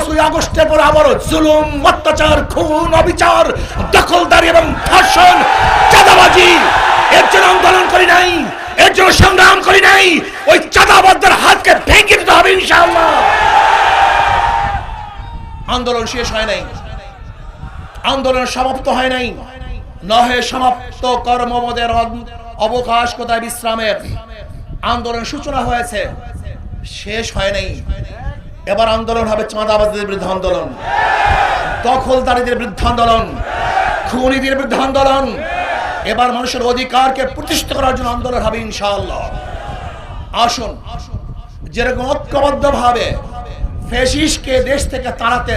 পাঁচই আগস্টের পর আবারও জুলুম, অত্যাচার, খুন, অবিচার, দখলদারি এবং ধর্ষণ, চাঁদাবাজি। এর জন্য আন্দোলন করি নাই, এর জন্য সংগ্রাম করি নাই। ওই চাঁদাবাজদের হাতকে ভেঙে দিতে হবে ইনশাআল্লাহ। আন্দোলন শেষ হয় নাই। আন্দোলন সমাপ্ত হয় নাই। নহে সমাপ্ত কর্মমদের অবকাশ কোথায় বিশ্রামের? আন্দোলন সূচনা হয়েছে। শেষ হয় নাই। এবার আন্দোলন হবে চাঁদাবাজদের বিরুদ্ধে আন্দোলন। দখলদারীদের বিরুদ্ধে আন্দোলন। খুনিদের বিরুদ্ধে আন্দোলন। এবার মানুষের অধিকারকে প্রতিষ্ঠিত করার জন্য আন্দোলন হবে ইনশাআল্লাহ। আসুন, যেরকম ঐক্যবদ্ধ ভাবে ফেসিসকে দেশ থেকে তাড়াতে,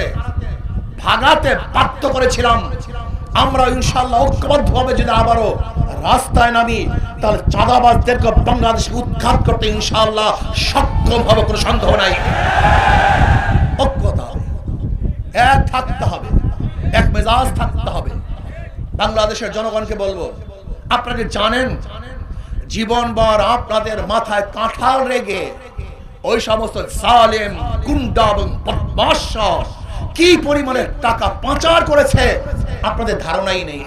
ভাগাতে বাধ্য করেছিলাম আমরা ইনশাল্লাহ ঐক্যবদ্ধ ভাবে যদি আবারও রাস্তায় নামি তাহলে চাঁদাবাজদেরকে বাংলাদেশে উৎখাত করতে ইনশাল্লাহ সক্ষম হবে কোনো সন্দেহ নাই। হবে। এক থাকতে হবে। এক মেজাজ থাকতে হবে। বাংলাদেশের জনগণকে বলব, আপনারা কি জানেন, জীবনভর আপনাদের মাথায় কাঁঠাল রেগে ওই সমস্ত জালেম, গুন্ডা এবং কি পরিমাণে টাকা পাচার করেছে, আপনাদের ধারণাই নেই।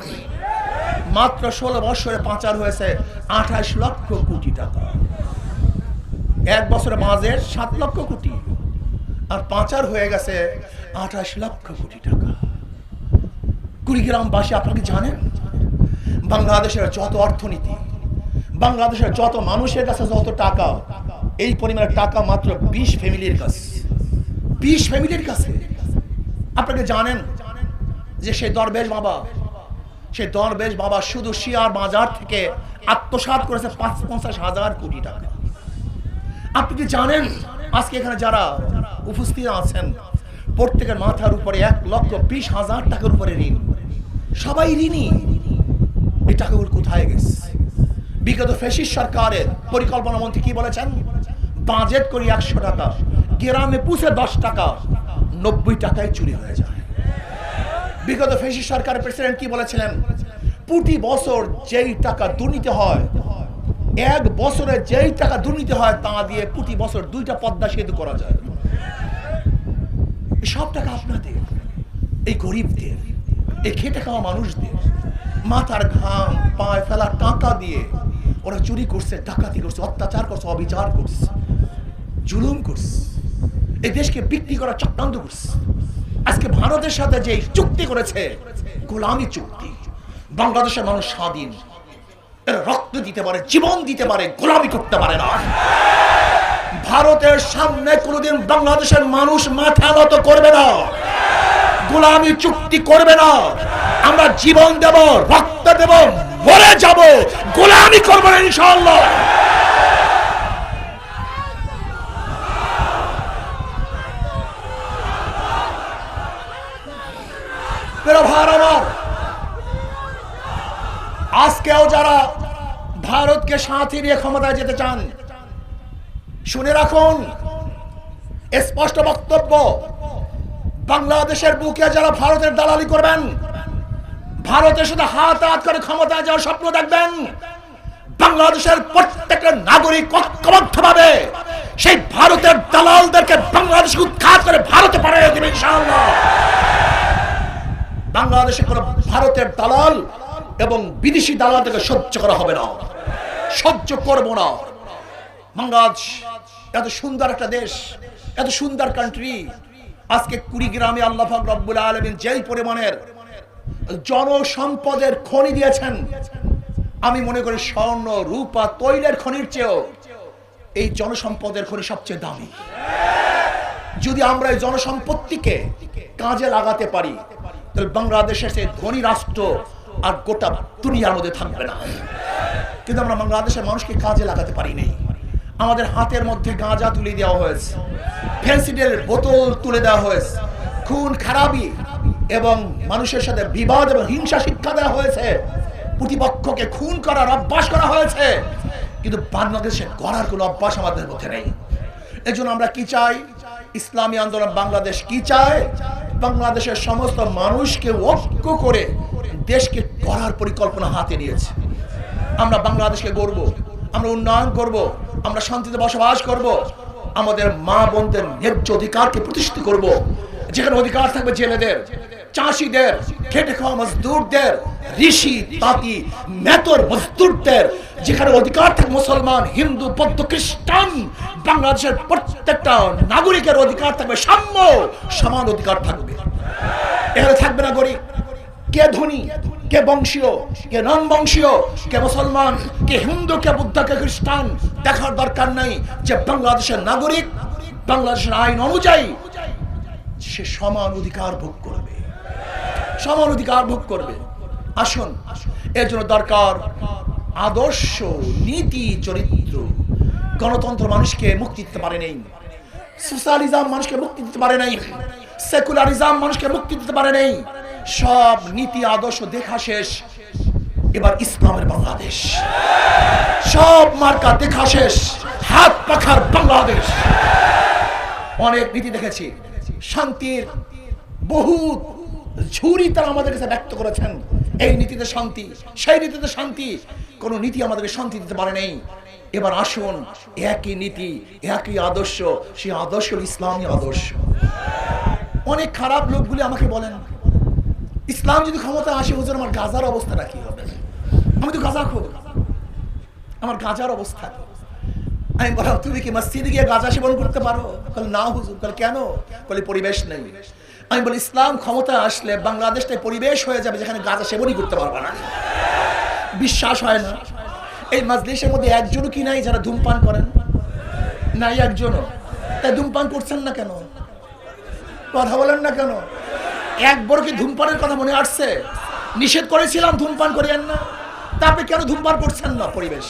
মাত্র ষোলো বছরে পাচার হয়েছে আঠাশ লক্ষ কোটি টাকা। এক বছরে মাঝের সাত লক্ষ কোটি আর পাচার হয়ে গেছে আঠাশ লক্ষ কোটি টাকা। কুড়িগ্রামবাসী আপনারা কি জানেন? বাংলাদেশের যত অর্থনীতি, বাংলাদেশের যত মানুষের কাছে যত টাকা, এই পরিমাণের টাকা মাত্র বিশ ফ্যামিলির কাছে। বিশ ফ্যামিলির কাছে। আপনাকে জানেন যে সেই দরবেশ বাবা সেই দরবেশ বাবা শুধু শিয়ার বাজার থেকে আত্মসাৎ করেছে পাঁচ পঞ্চাশ হাজার কোটি টাকা। আপনি কি জানেন আজকে এখানে যারা উপস্থিত আছেন, প্রত্যেকের মাথার উপরে এক লক্ষ বিশ হাজার টাকার উপরে ঋণ। সবাই ঋণী। এই টাকাগুলো কোথায় গেছে? বিগত ফেসিস সরকারের পরিকল্পনা মন্ত্রী কি বলেছেন? বাজেট করি একশো টাকা, গ্রামে পুষে দশ টাকা, নব্বই টাকায় চুরি হয়ে যায়। বিগত ফেসি সরকারের প্রেসিডেন্ট কি বলেছিলেন? প্রতি বছর যেই টাকা দুর্নীতি হয়, এক বছরে যেই টাকা দুর্নীতি হয়, তা দিয়ে প্রতি বছর দুইটা পদ্মা সেতু করা যায়। সব টাকা আপনাদের, এই গরিবদের, এই খেটে খাওয়া মানুষদের, মাথার ঘাম, পায়ে ফেলা টাকা দিয়ে ওরা চুরি করছে, ডাকাতি করছে, অত্যাচার করছে, অবিচার করছে, জুলুম করছে, এই দেশকে বিক্রি করার চক্রান্ত করছে। আজকে ভারতের সাথে যে চুক্তি করেছে, গোলামি চুক্তি, বাংলাদেশের মানুষ স্বাধীন রক্ত দিতে পারে, জীবন দিতে পারে, গোলামি করতে পারে না। ভারতের সামনে কোনোদিন বাংলাদেশের মানুষ মাথা নত করবে না, গোলামি চুক্তি করবে না। আমরা জীবন দেব, রক্ত দেব, মরে যাব, গোলামি করব না ইনশাল্লাহ প্রিয় ভাইয়ের আমার, আজকেও যারা ভারতকে সাথে নিয়ে ক্ষমতায় যেতে চান। শুনে রাখুন স্পষ্ট বক্তব্য, বাংলাদেশের বুকে যারা ভারতের দালালি করবেন ভারতের সাথে হাত হাত করে ক্ষমতায় যাওয়ার স্বপ্ন দেখবেন, বাংলাদেশের প্রত্যেকটা নাগরিক ঐক্যবদ্ধ ভাবে সেই ভারতের দালালদেরকে বাংলাদেশ উৎখাত করে ভারতে পাঠিয়ে দেবে ইনশাআল্লাহ। বাংলাদেশে কোনো ভারতের দালাল এবং বিদেশি দালালদেরকে সহ্য করা হবে না। সহ্য করব না। বাংলাদেশ, এত সুন্দর একটা দেশ, এত সুন্দর কান্ট্রি আজকে কুড়িগ্রামে আল্লাহ রব্বুল আলমিন যেই পরিমাণের জনসম্পদের খনি দিয়েছেন, আমি মনে করি স্বর্ণ, রূপা, তৈলের খনির চেয়েও এই জনসম্পদের খনি সবচেয়ে দামি। যদি আমরা এই জনসম্পত্তিকে কাজে লাগাতে পারি, তাহলে বাংলাদেশের সেই ধনী রাষ্ট্র আর গোটা দুনিয়ার মধ্যে থাকবে না। কিন্তু আমরা বাংলাদেশের মানুষকে কাজে লাগাতে পারি নাই। আমাদের হাতের মধ্যে গাঁজা তুলে দেওয়া হয়েছে। ফেন্সিডের বোতল তুলে দেওয়া হয়েছে। খুন, খারাপি এবং মানুষের সাথে বিবাদ এবং হিংসা শিক্ষা দেওয়া হয়েছে। প্রতিপক্ষকে খুন করার অভ্যাস করা হয়েছে। কিন্তু বাংলাদেশে করার কোনো অভ্যাস আমাদের মধ্যে নেই। এজন্য আমরা কি চাই? ইসলামী আন্দোলন বাংলাদেশ কি চায়? বাংলাদেশের সমস্ত মানুষকে ঐক্য করে দেশকে করার পরিকল্পনা হাতে নিয়েছে। আমরা বাংলাদেশকে গড়ব, আমরা উন্নয়ন করব, আমরা শান্তিতে বসবাস করব, আমাদের মা বোনদের ন্যায্য অধিকারকে প্রতিষ্ঠিত করব। যেখানে অধিকার থাকবে জেলেদের, চাষিদের, খেটে খাওয়া মজদুরদের, ঋষি, তাঁতি মেতর মজদুরদের, যেখানে অধিকার থাকবে মুসলমান, হিন্দু, বৌদ্ধ, খ্রিস্টান, বাংলাদেশের প্রত্যেকটা নাগরিকের অধিকার থাকবে সাম্য, সমান অধিকার থাকবে। এখানে থাকবে না গরিব কে ধনী? কে বংশীয়, কে নন বংশীয় কে মুসলমান, কে হিন্দু, কে বুদ্ধ, কে খ্রিস্টান, দেখার দরকার নাই যে বাংলাদেশের নাগরিক, বাংলাদেশের আইন অনুযায়ী সে সমান অধিকার ভোগ করবে। সমান অধিকার ভোগ করবে। আসুন, এর জন্য দরকার আদর্শ, নীতি, চরিত্র। গণতন্ত্র মানুষকে মুক্তি দিতে পারে নেই। সোশ্যালিজম মানুষকে মুক্তি দিতে পারে নাই। সেকুলারিজম মানুষকে মুক্তি দিতে পারে নাই। সব নীতি, আদর্শ দেখা শেষ। এবার ইসলামের বাংলাদেশ। সব মার্কা দেখা শেষ। হাত পাখার বাংলাদেশ। অনেক নীতি দেখেছি। শান্তির বহুত ঝুরি তারা আমাদের কাছে ব্যক্ত করেছেন। এই নীতিতে শান্তি, সেই নীতিতে শান্তি। কোন নীতি আমাদেরকে শান্তি দিতে পারে নেই। এবার আসুন, একই নীতি, একই আদর্শ, সেই আদর্শ ইসলামী আদর্শ। অনেক খারাপ লোকগুলি আমাকে বলেন। ইসলাম যদি ক্ষমতা আসে হুজুর আমার গাজার অবস্থাটা কি হবে? আমি তো গাজা খোর আমার গাজার অবস্থা আমি বললাম, তুমি কি মসজিদে গিয়ে গাঁজা সেবন করতে পারো? বলে না হুজুর। বলে কেন? বলে পরিবেশ নেই। আমি বলি ইসলাম ক্ষমতা আসলে বাংলাদেশটাই পরিবেশ হয়ে যাবে যেখানে গাঁজা সেবনই করতে পারবে না। বিশ্বাস হয় না। এই মাজলিসের মধ্যে একজনও কি নাই যারা ধূমপান করেন? নাই একজনও। তাই ধূমপান করছেন না কেন? কথা বলেন না কেন? একবার কি ধূমপানের কথা মনে আসছে? নিষেধ করেছিলাম ধূমপান করিয়েন না। তারপরে কেন ধূমপান করছেন না পরিবেশ?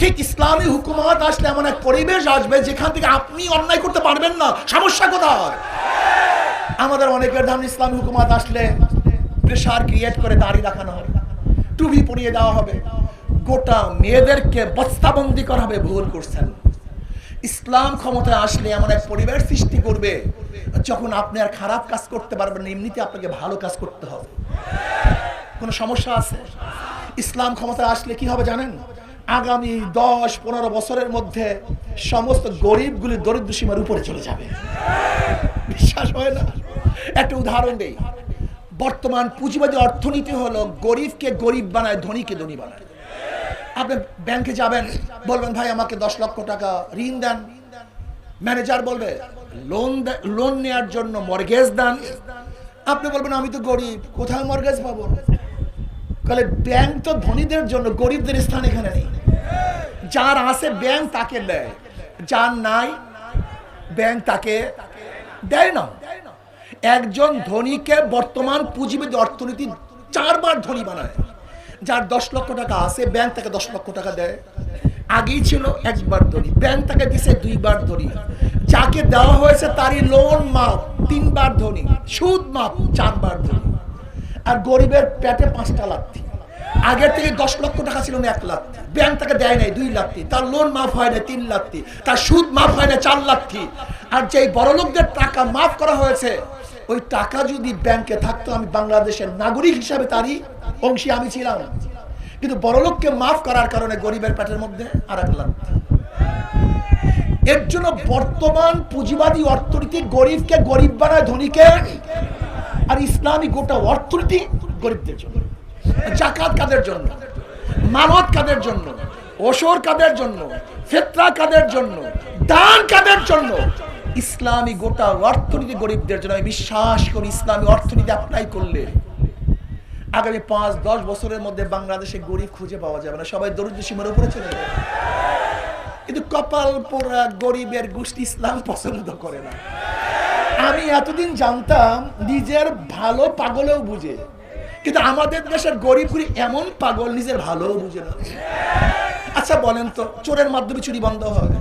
ঠিক ইসলামী হুকুমত আসলে এমন এক পরিবেশ আসবে যেখান থেকে আপনি অন্যায় করতে পারবেন না। সমস্যা কোথায়? আমাদের অনেকের ধান ইসলামী হুকুমত আসলে প্রেশার ক্রিয়েট করে দাড়ি রাখানো হবে, টুপি পরিয়ে দেওয়া হবে। গোটা মেয়েদেরকে বস্তাবন্দি করা হবে, ভুল করছেন। ইসলাম ক্ষমতায় আসলে এমন এক পরিবেশ সৃষ্টি করবে যখন আপনি আর খারাপ কাজ করতে পারবেন না, এমনিতে আপনাকে ভালো কাজ করতে হবে। কোনো সমস্যা আছে? ইসলাম ক্ষমতায় আসলে কি হবে জানেন? আগামী দশ পনেরো বছরের মধ্যে সমস্ত গরিবগুলি দরিদ্র সীমার উপরে চলে যাবে। বিশ্বাস হয় না? একটা উদাহরণ দেই। বর্তমান পুঁজিবাদী অর্থনীতি হলো গরিবকে গরিব বানায় ধনীকে ধনী বানায়। আপনি ব্যাংকে যাবেন, বলবেন, ভাই, আমাকে দশ লক্ষ টাকা ঋণ দেন। ম্যানেজার বলবে, লোন লোন নেওয়ার জন্য মর্গেজ দেন। আপনি বলবেন, আমি তো গরিব, কোথায় মর্গেজ পাবো? তাহলে ব্যাংক তো ধনীদের জন্য, গরিবদের স্থান এখানে নেই। যার আছে ব্যাংক, তাকে দেয়। যার নাই, ব্যাংক তাকে দেয় না। একজন ধনীকে বর্তমান পুঁজিবিদ অর্থনীতি চারবার ধনী বানায়। যার দশ লক্ষ টাকা আছে ব্যাংক তাকে দশ লক্ষ টাকা দেয়। আগেই ছিল একবার ধনী। ব্যাংক তাকে দিছে দুইবার ধনী। যাকে দেওয়া হয়েছে তারই লোন মাপ তিনবার ধনী। সুদ মাপ চারবার ধনী। আর গরিবের পেটে পাঁচটা লাথি। আগের থেকে দশ লক্ষ টাকা ছিল না এক লাথি। ব্যাংক তাকে দেয় নাই দুই লাথি। তার লোন মাফ হয় না তিন লাথি। তার সুদ মাফ হয় না চার লাথি। আর যেই বড় লোকদের টাকা মাফ করা হয়েছে ওই টাকা যদি ব্যাংকে থাকতো, আমি বাংলাদেশের নাগরিক হিসাবে তারই অংশী আমি ছিলাম। কিন্তু বড়লোককে মাফ করার কারণে গরিবের পেটের মধ্যে আর এক এর জন্য বর্তমান পুঁজিবাদী অর্থনীতি গরিবকে গরিব বানায়, ধনীকে আর ইসলামী গোটা অর্থনীতি গরিবদের জন্য। জাকাত কাদের জন্য? মানত কাদের জন্য? ওসর কাদের জন্য? ফেতরা কাদের জন্য? দান কাদের জন্য? ইসলামী গোটা অর্থনীতি গরিবদের জন্য, আমি বিশ্বাস করি ইসলামী অর্থনীতি অ্যাপ্লাই করলে আগামী পাঁচ, দশ বছরের মধ্যে বাংলাদেশে গরিব খুঁজে পাওয়া যাবে না। সবাই দরিদ্র সীমার উপরে চলে যাবে কিন্তু কপাল পোড়া গরিবের গোষ্ঠী ইসলাম পছন্দ করে না। আমি এতদিন জানতাম নিজের ভালো পাগলেও বুঝে, কিন্তু আমাদের দেশের গরিবগুলি এমন পাগল নিজের ভালোও বুঝে না। আচ্ছা বলেন তো, চোরের মাধ্যমে চুরি বন্ধ হয়?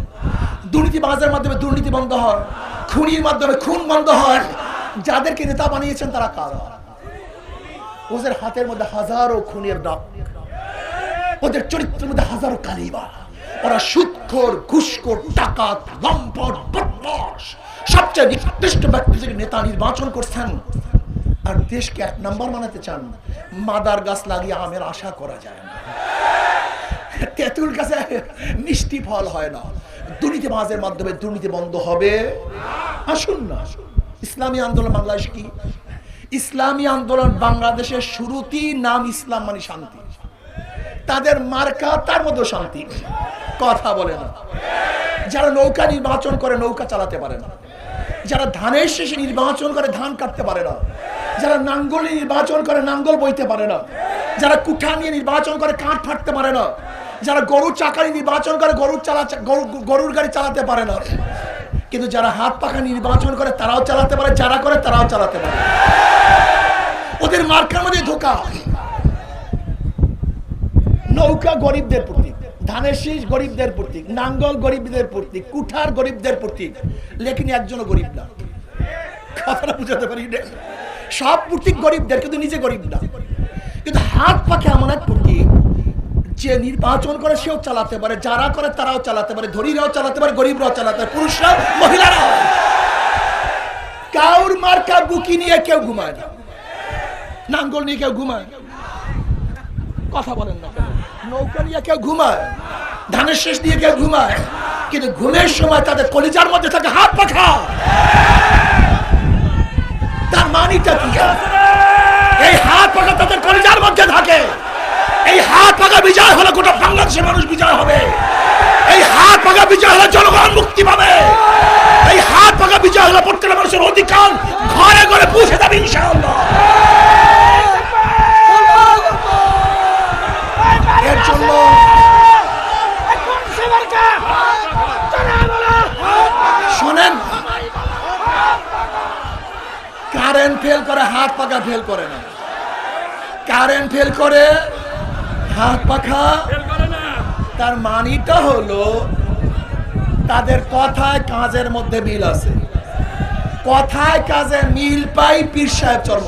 দুর্নীতি বাজার মাধ্যমে দুর্নীতি বন্ধ হয়। খুনির মাধ্যমে খুন বন্ধ হয়। যাদেরকে নেতা বানিয়েছেন তারা কারা? ওদের হাতের মধ্যে হাজারো খুনের দাগ ওদের চরিত্রের মধ্যে হাজারো কালিবা ওরা সুৎখোর, ঘুষখোর, ডাকাত, লম্পট বদমাস সবচেয়ে নিকৃষ্ট ব্যক্তি থেকে নেতা নির্বাচন করছেন। আর দেশকে এক নাম্বার বানাতে চান, মাদার গাছ লাগিয়ে আমের আশা করা যায় না। তেঁতুল গাছে মিষ্টি ফল হয় না। দুর্নীতি মাঝের মাধ্যমে দুর্নীতি বন্ধ হবে। আসুন না। ইসলামী আন্দোলন বাংলাদেশ কি? ইসলামী আন্দোলন বাংলাদেশের শুরুতেই নাম ইসলাম মানে শান্তি। তাদের মার্কা, তার মধ্যে শান্তি। কথা বলে না। যারা নৌকা নির্বাচন করে, নৌকা চালাতে পারে না। যারা ধানের শেষে নির্বাচন করে, ধান কাটতে পারে না। যারা নাঙ্গল নির্বাচন করে, নাঙ্গল বইতে পারে না। যারা কুঠা নিয়ে নির্বাচন করে, কাঠ ফাটতে পারে না। যারা গরুর চাকারি নির্বাচন করে, গরুর চালা গরুর গাড়ি চালাতে পারে না। কিন্তু যারা হাত পাখা নির্বাচন করে, তারাও চালাতে পারে, যারা করে, তারাও চালাতে পারে। ওদের মার্কার মধ্যে ধোকা। নৌকা গরিবদের প্রতীক ধানের শীষ গরিবদের প্রতীক, নাঙ্গল গরিবদের প্রতীক, কুঠার গরিবদের প্রতীক, লেকিন একজনও গরিব না। কথাটা বুঝাতে পারি সব প্রতীক গরিবদের, কিন্তু নিজে গরিব না। কিন্তু হাত পাখে এমন এক প্রতীক যে নির্বাচন করে সেও চালাতে পারে, যারা করে তারাও চালাতে পারে, ধনীরাও চালাতে পারে, গরিবরাও চালাতে পারে পুরুষরা মহিলারা কাউর মার্কা বুকি নিয়ে কেউ ঘুমায় না। নাঙ্গল নিয়ে কেউ ঘুমায় কথা বলেন না নৌকা নিয়ে কেউ ঘুমায় ধানের শেষ দিয়ে কেউ ঘুমায় কিন্তু ঘুমের সময় তাদের কলিজার মধ্যে থাকে হাত পাখা। তার মানিটা কি? এই হাত পাখা তাদের কলিজার মধ্যে থাকে। এই হাত পাকা বিজয় হলে গোটা বাংলাদেশের মানুষ বিজয় হবে। এই হাত পাকা বিজয় হলে জনগণ মুক্তি পাবে। এই হাত পাকা বিজয় হলে প্রত্যেকটা মানুষের অধিকার ঘরে ঘরে পৌঁছে যাবে ইনশাআল্লাহ। এর জন্য শোনেন কারেন্ট ফেল করে, হাত পাকা ফেল করে না। কারেন্ট ফেল করে হাত পাখা। তার মানিটা হলো তাদের কথায় কাজের মধ্যে মিল আছে। কথায় কাজে মিল পাই পীর সাহেব চর্ম